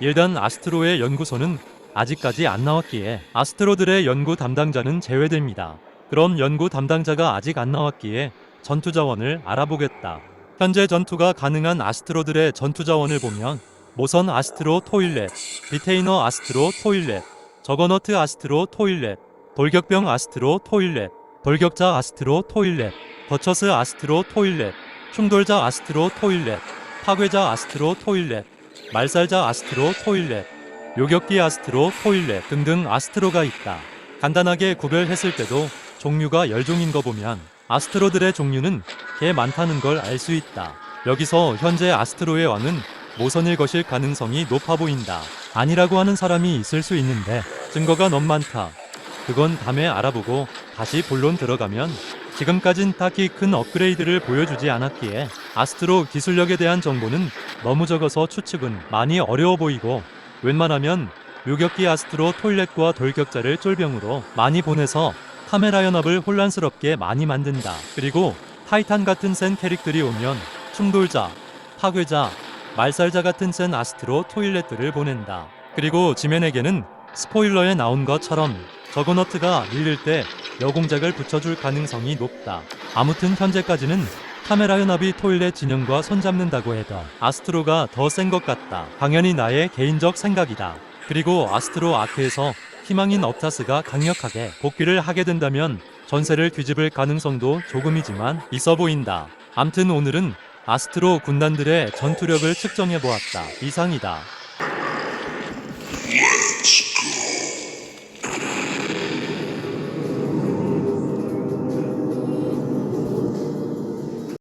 일단 아스트로의 연구소는 아직까지 안 나왔기에 아스트로들의 연구 담당자는 제외됩니다. 그럼 연구 담당자가 아직 안 나왔기에 전투 자원을 알아보겠다. 현재 전투가 가능한 아스트로들의 전투 자원을 보면 모선 아스트로 토일렛, 리테이너 아스트로 토일렛, 저거너트 아스트로 토일렛, 돌격병 아스트로 토일렛, 돌격자 아스트로 토일렛, 버처스 아스트로 토일렛, 충돌자 아스트로 토일렛, 파괴자 아스트로 토일렛, 말살자 아스트로 토일렛, 요격기 아스트로 토일렛 등등 아스트로가 있다. 간단하게 구별했을 때도 종류가 열종인 거 보면 아스트로들의 종류는 개 많다는 걸 알 수 있다. 여기서 현재 아스트로의 왕은 모선일 것일 가능성이 높아 보인다. 아니라고 하는 사람이 있을 수 있는데 증거가 너무 많다. 그건 다음에 알아보고 다시 본론 들어가면 지금까진 딱히 큰 업그레이드를 보여주지 않았기에 아스트로 기술력에 대한 정보는 너무 적어서 추측은 많이 어려워 보이고 웬만하면 요격기 아스트로 토일렛과 돌격자를 쫄병으로 많이 보내서 카메라 연합을 혼란스럽게 많이 만든다. 그리고 타이탄 같은 센 캐릭들이 오면 충돌자, 파괴자, 말살자 같은 센 아스트로 토일렛들을 보낸다. 그리고 지면에게는 스포일러에 나온 것처럼 저거너트가 밀릴 때 여공작을 붙여줄 가능성이 높다. 아무튼 현재까지는 카메라 연합이 토일의 진영과 손잡는다고 해도 아스트로가 더 센 것 같다. 당연히 나의 개인적 생각이다. 그리고 아스트로 아크에서 희망인 업타스가 강력하게 복귀를 하게 된다면 전세를 뒤집을 가능성도 조금이지만 있어 보인다. 암튼 오늘은 아스트로 군단들의 전투력을 측정해 보았다. 이상이다.